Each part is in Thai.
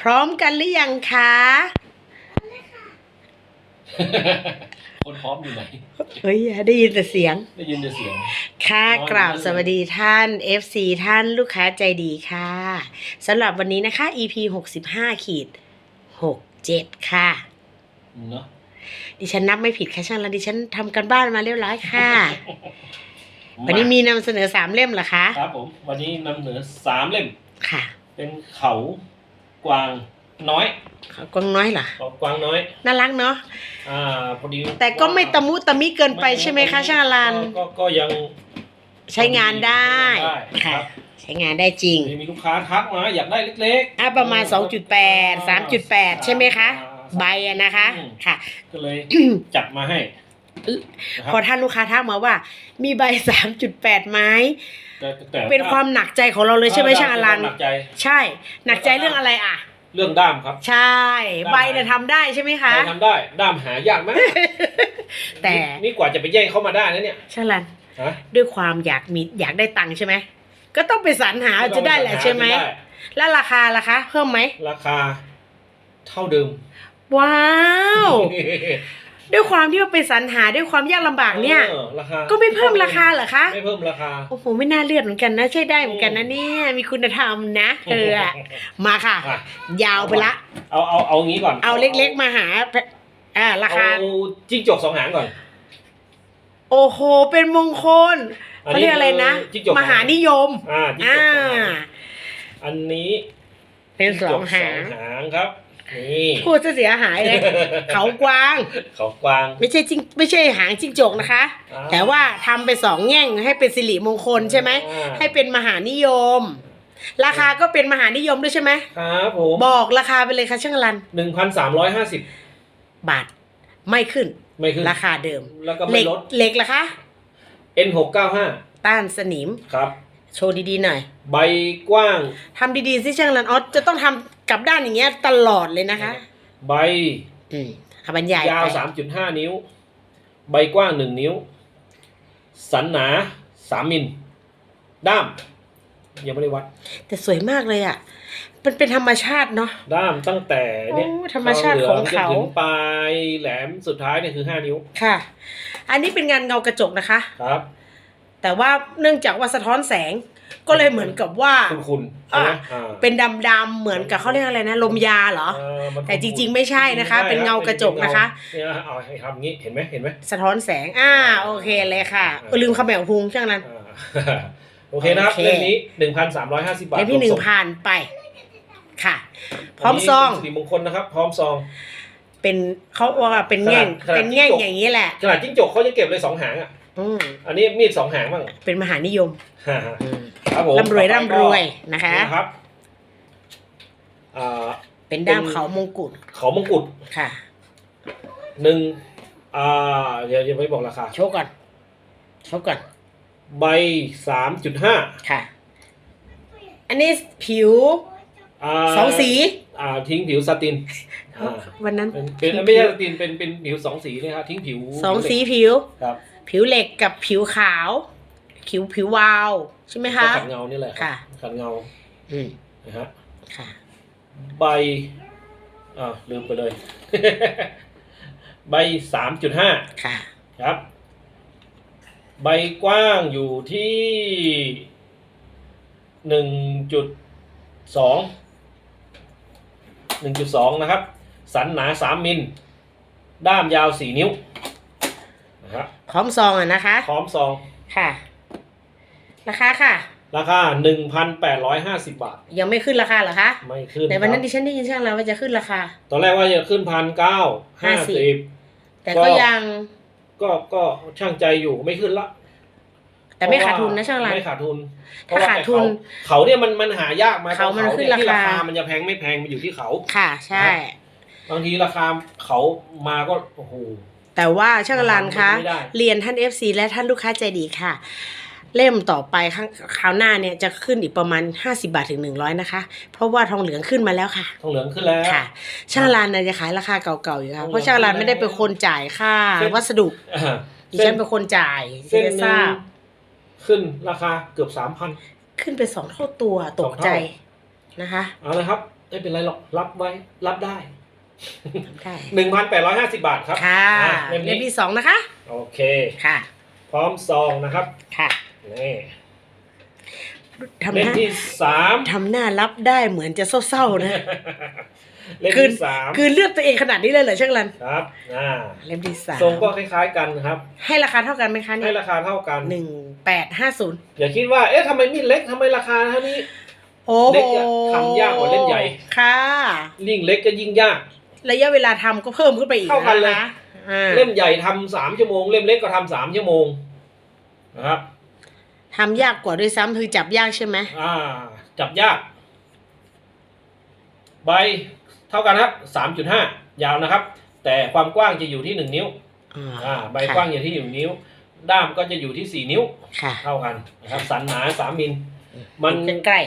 พร้อมกันหรือยังคะ คนพร้อมอยู่ไหนเฮ้ยได้ยินแต่เสียง ได้ยินแต่เสียง ค่ะน้อยกราบมากเลยสวัสดีท่าน FC ท่านลูกค้าใจดีค่ะสำหรับวันนี้นะคะ EP 65ขีด67ค่ะเนาะดิฉันนับไม่ผิดค่ะช่างแล้วดิฉันทำกันบ้านมาเรียบร้อยค่ะ วันนี้มีนำเสนอสามเล่มเหรอคะ ครับผม วันนี้นำเหนือสามเล่ม ค่ะ เป็นเขา กวางน้อยกวางน้อยเหรอเขากวางน้อย น่ารักเนาะอ่าพอดีแต่ก็ไม่ตะมุตะมิเกินไปใช่ไหมคะช่างอลันก็ก็ก็ยังใช้งานได้ใช้งานได้ค่ะครับใช้งานได้จริง มีลูกค้าทักมาอยากได้เล็กอะประมาณ 2.8 3.8 ใช่ไหมคะ ใบอะนะคะอืมค่ะ ก็เลยจัดมาให้นะคพอรับท่านลูกค้าทักมาว่า มีใบ 3.8ไหม แต่แต่เป็นความหนักใจของเราเลยใช่ไหมช่างอลัน หนักใจ ใช่ หนักใจเรื่องอะไรอะ เรื่องด้ามครับ ใช่ ใบเนี่ยทำได้ใช่ไหมคะได้ทำได้ ด้ามหายากมาก แต่ นี่นี่กว่าจะไปแย่งเข้ามาได้นะเนี่ยช่างอลันฮะด้วยความอยากมีอยากได้ตังค์ใช่ไหม ก็ต้องไปสรรหาจะได้แหละใช่ไหมจะด้แล้วราคาล่ะคะ เพิ่มไหม ราคา เท่าเดิม ว้าว ด้วยความที่ว่าไปสรรหาด้วยความยากลำบากเนี่ย ออราคาก็ไม่เพิ่มราคาเหรอคะ ไม่เพิ่มราคาโอ้โหไม่น่าเลือดเหมือนกันนะ ใช่ได้เหมือนกันนะเนี่ยมีคุณธรรมนะเธออะมาค่ะ อะยาวไปละ เอาเอาเอางี้ก่อนเอาเล็กๆมาหาอ่าราคา เอาจิ้งจกสองหางก่อนโอ้โห เป็นมงคลเขาเรียกอะไรนะ จิ้งจกมหานิยม อ่าจิ้งอ่าจกสองหางอันนี้เป็นสองหาง จิ้จกสองหางครับ นี่พูดจะเสียหายเลยเขากวาง เขากวาง ไม่ใช่จิ้งไม่ใช่หางจิ้งจกนะคะ อ่าแต่ว่าทำไปสองแง่งให้เป็นสิริมงคลใช่ไหม อ่า ให้เป็นมหานิยม ราคาก็เป็นมหานิยมด้วยใช่ไหม ครับผมบอกราคาไปเลยค่ะช่างรันหนึ่งพันสามร้อยห้าสิบบาทไม่ขึ้น ไม่ขึ้น ราคาเดิมแล้วก็เหไม่ล็กลด เหล็กล่ะคะ N หกเก้าห้าต้านสนิม ครับ โชว์ดีๆหน่อยใบกว้าง ทำดีๆสิช่างรันออสจะต้องทำ กลับด้านอย่างเงี้ยตลอดเลยนะคะ ใบอืมเอาบรรยายยาว ไปสามจุดห้านิ้ว ใบกว้างหนึ่งนิ้ว สันหนาสามมิล ด้าม ยังไม่ได้วัด แต่สวยมากเลยอะเป็นเป็นธรรมชาติเนาะ ด้ามตั้งแต่เนี่ยโอ้ธรรมชาติของเขา จนถึงปลายแหลมสุดท้ายเนี่ยคือห้านิ้วค่ะ อันนี้เป็นงานเงากระจกนะคะ ครับ แต่ว่าเนื่องจากว่าสะท้อนแสง ก็เลยเหมือนกับว่าคุณคุณใช่ไหมอ่าเป็นดำๆเหมือนกับเขาเรียกอะไรนะ ลมยาเหรอเออมันแต่จริง ๆ ไม่ใช่นะคะจริงๆเป็นเงากระจกนะคะเนี่ยเอาให้ทำอย่างนี้เห็นไหมเห็นไหมสะท้อนแสงอ่าโอเคเลยค่ะเออลืมคำแบ่งพุงช่างนั้นอ่าโอเคนะครับโอเคเล่มนี้หนึ่งพันสามร้อยห้าสิบบาทเล่มที่หนึ่งรวมส่ผ่านไปค่ะ พร้อมนนี้ซองเป็นสิริมงคลนะครับ พร้อมซอง เป็นเขาว่าเป็นแง่งขนาดเป็นแง่งจิ้งจกอย่างนี้แหละขนาดจิ้งจกเขายังเก็บเลยสองหางอะอืมอันนี้มีดสองหางบ้างเป็นมหานิยม ครับผมร่ำรวยต่อไปร่ำรวยนะคะนี่นะครับอ่า เป็นด้ามเป็น เขามงกุฎเขามงกุฎค่ะ หนึ่งอ่าเดี๋ยวยังไม่บอกราคา โชว์ก่อน โชว์ก่อน ใบสามจุดห้าค่ะ อันนี้ผิวอ่าสองสีอ่อ่า ทิ้งผิวสตินอ่าวันนั้นเป็นเป็นไม่ใช่สตินเป็นเป็นผิวสองสีเลยครับทิ้งผิวสองสีผิว ครับ ผิวเหล็กกับผิวขาว ผิวผิววาวใช่ไหมคะขัดเงานี่แหละรับค่ะขัดเงาอืมนะฮะค่ะใบอ่าลืมไปเลย ใบสามจุดห้าค่ะครับ ใบกว้างอยู่ที่หนึ่งจุดสองหนึ่งจุดสองนะครับ สันหนาสามมิล ด้ามยาวสี่นิ้วนะครับพร้อมซองอะนะคะพร้อมซอง ค่ะ ราคาค่ะ ราคาหนึ่งพันแปดร้อยห้าสิบบาท ยังไม่ขึ้นราคาเหรอคะ ไม่ขึ้นแต่วันนั้นคดิรับฉันได้ยินช่างแล้วว่าจะขึ้นราคา ตอนแรกว่าจะขึ้นพันเก้าห้าสิบแต่ก็ก็ยังก็ก็ช่างใจอยู่ไม่ขึ้นละ แต่ไม่ขาดทุนนะช่างรันไม่ขาดทุนถ้าขาดทุนเขาเขาเนี่ยมันมันหายากมาเขามันตขึ้นเยที่ราคา มันจะแพงไม่แพงมันอยู่ที่เขาค่ะ ใช่ บางทีราคาเขามาก็โอ้โหแต่ว่าช่างรันคะไม่ได้เรียนท่าน FC และท่านลูกค้าใจดีค่ะ เล่มต่อไปข้างคราวหน้าเนี่ยจะขึ้นอีกประมาณ 50 บาทถึง 100 นะคะ เพราะว่าทองเหลืองขึ้นมาแล้วค่ะ ทองเหลืองขึ้นแล้ว ค่ะ ช่างรันน่ะจะขายราคาเก่าๆอยู่ค่ะทองเหลืองเพราะช่างรันไม่ได้เป็นคนจ่ายค่าเส้นวัสดุอ่าดิฉันเป็นคนจ่ายเส้นจะหทนึ่รางบขึ้นราคาเกือบสามพันขึ้นไปสองเท่าตัวตกใจสนะคะเอาเลยครับไม่เป็นไรหรอกรับไว้รับได้ทำได้หนึ่งพันแปดร้อยห้าสิบบาทครับ ค่ะอะเล่มเล่มนี้ที่สองนะคะ โอเค ค่ะ พร้อมซองนะครับ ค่ะ นี่ทำหเล่มน้าที่สามทำหน้ารับได้เหมือนจะเศร้าๆนะ เล่มคืน ที่สามคือเลือกตัวเองขนาดนี้เลยเหรอช่างรันครับอ่าเล่มที่สามทรงก็คล้ายๆกันครับ ให้ราคาเท่ากันไหมคะเนี่ให้ยราคาเท่ากัน หนึ่งแปดห้าศูนย์อย่าคิดว่า เอ๊ะทำไมมีดเล็กทำไมราคาเท่านี้ โอ้เล็โหกอะทำยากกว่าเล่มใหญ่ ค่ะ ยิ่งเล็กก็ยิ่งยาก ระยะเวลาทำก็เพิ่มขึ้นไปอีกเท่ากันเลยะคะอ่าเล่มใหญ่ทำสามชั่วโมง เล่มเล็กก็ทำสามชั่วโมงนะครับ ทำยากกว่าด้วยซ้ำคือจับยากใช่ไหมอ่า จับยาก ใบเท่ากันครับสามจุดห้ายาวนะครับ แต่ความกว้างจะอยู่ที่หนึ่งนิ้ว อ่า ใบค่ะกว้างอยู่ที่หนึ่งนิ้ว ด้ามก็จะอยู่ที่สี่นิ้วค่ะเท่ากันนะครับ สันหนาสามมิล มันใกล้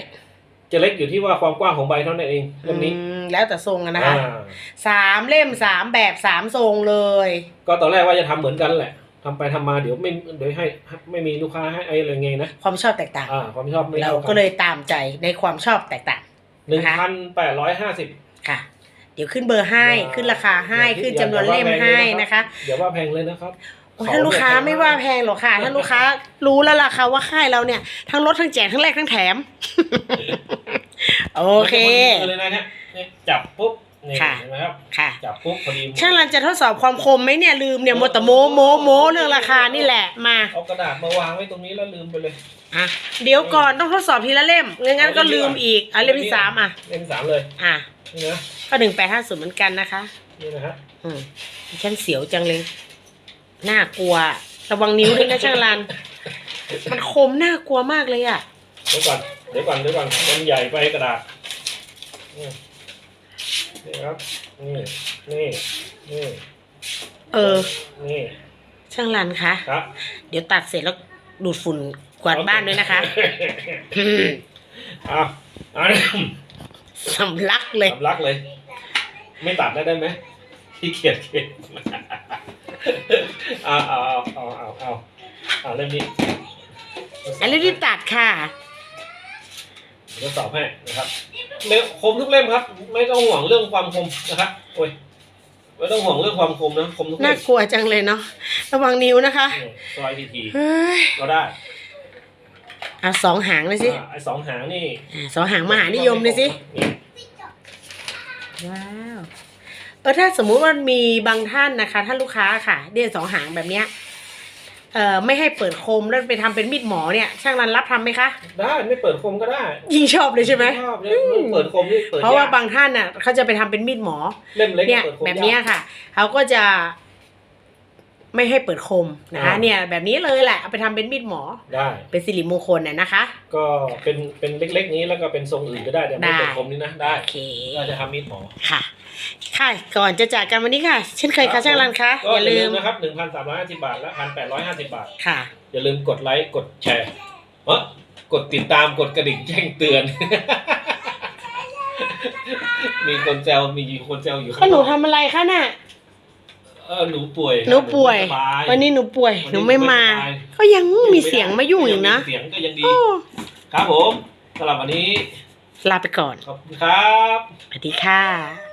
จะเล็กอยู่ที่ว่าความกว้างของใบเท่านั้นเองๆเล่มนี้อืมแล้วแต่ทรงอะนะคะอ่าสามเล่มสามแบบสามทรงเลย ก็ตอนแรกว่าจะทำเหมือนกันแหละ ทำไปทำมาเดี๋ยวไม่เดี๋ยวให้ไม่มีลูกค้าให้ไอ้อะไรไงนะความชอบแตกต่างอ่าความชอบไม่เราเท่ากันก็เลยตามใจในความชอบแตกต่างหนึ่งพันแปดร้อยห้าสิบค่ะ เดี๋ยวขึ้นเบอร์ให้อย่าขึ้นราคาให้อย่าขึ้นจำนวนเล่มอย่าว่าแพงให้เลยนะนะคะเดี๋ยวว่าแพงเลยนะครับโอ้ยถ้าลูกค้าไม่ว่าแพงหรอกค่ะ ถ้าลูกค้ารู้แล้วล่ะค่ะว่าค่ายเราเนี่ย ทั้งลดทั้งแจกทั้งแลกทั้งแถม โอเคมันจะพอดีเลยนะเนี่ยเนี่ยจับปุ๊บ นี่ค่ะ เห็นไหมครับค่ะ จับปุ๊บพอดีช่างรันจะทดสอบความคมไหมเนี่ยลืมเนี่ยหมดแต่โมโมโมเรื่องราคานี่แหละมาเอากระดาษมาวางไว้ตรงนี้แล้วลืมไปเลยอะเดี๋ยวก่อนต้องทดสอบทีละเล่มไม่งั้นก็ลืมอีกอะเล่มที่สามอะเล่มสามเลยอะนี่นะก็หนึ่งแปดห้าศูนย์เหมือนกันนะคะ นี่นะฮะอืมดิฉันเสียวจังเลยน่ากลัว ระวังนิ้วด้วยนะช่างรัน มันคมน่ากลัวมากเลยอะเดี๋ยวก่อนเดี๋ยวก่อนเดี๋ยวก่อนมันใหญ่ไปกระดาษนี่ นี่ครับ นี่ นี่ นี่ เออ นี่ ช่างรันคะครับเดี๋ยวตัดเสร็จแล้วดูดฝุ่นกวาดบ้านด้วยนะคะเอาเอาสำลักเลย สำลักเลย ไม่ตัดได้ได้ไหมขี้เกียจเก็บเอาเอาเอาเอาเอาเอาเอาเล่มนี้อันนี้รีบตัดค่ะทดสอบให้นะครับเล่ม คมทุกเล่มครับ ไม่ต้องห่วงเรื่องความคมนะครับโอ้ยไม่ต้องห่วงเรื่องความคมนะคมทุกเล่น่ามกลัวจังเลยเนาะระวังนิ้วนะคะนี่ซอยทีทีเฮ้ยก็ได้เอาสองหางเลยสิอ่าไอ้สองหางนี่อ่าสองหางมหานิยมเลยสินี่ว้าวเออถ้าสมมุติว่ามีบางท่านนะคะท่านลูกค้าค่ะเดียนสองหางแบบเนี้ย เอ่อไม่ให้เปิดคมแล้วไปทำเป็นมีดหมอเนี่ย ช่างรันรับทำไหมคะ ได้ไม่เปิดคมก็ได้ยิ่งชอบเลยใช่ไหม ชอบเลยเปิดคมนี่เปิดเพราะว่ายกบางท่านน่ะเขาจะไปทำเป็นมีดหมอ เล่มเล็กเนี่ยเปิดคมแบบเนี้ยยากค่ะเขาก็จะ ไม่ให้เปิดคมนะคะอ่า เนี่ยแบบนี้เลยแหละเอาไปทำเป็นมีดหมอ ได้ เป็นสิริมงคลน่ะนะคะ ก็เป็นเป็นเล็กๆนี้แล้วก็เป็นทรงอื่นก็ได้แต่ไม่ได้เปิดคมนี่นะได้โอเคเราจะทำมีดหมอ ค่ะ ค่ะ ก่อนจะจากกันวันนี้ค่ะ เช่นเคยครัค่ะบ ช่างรันคะก็อย่าอย่าลืลืมมนะครับหนึ่งพันสามร้อยห้าสิบบาท และพันแปดร้อยห้าสิบบาท ค่ะ อย่าลืมกดไลค์ กดแชร์เออกดติดตามกดกระดิ่งแจ้งเตือน มีคนแซวมีคนแซวอยู่ก็หนูทำอะไรคะน่ะ เออหนูป่วยหนูป่วย ไม่สบายวันนี้หนูป่วย หนูไม่มาวันนี้หนูไม่สบายก็ยังมีเสียงมายุ่งอีกนะมีเสียงก็ยังดี โอ้ครับผมสำหรับวันนี้ลาไปก่อน ขอบคุณครับ สวัสดีค่ะ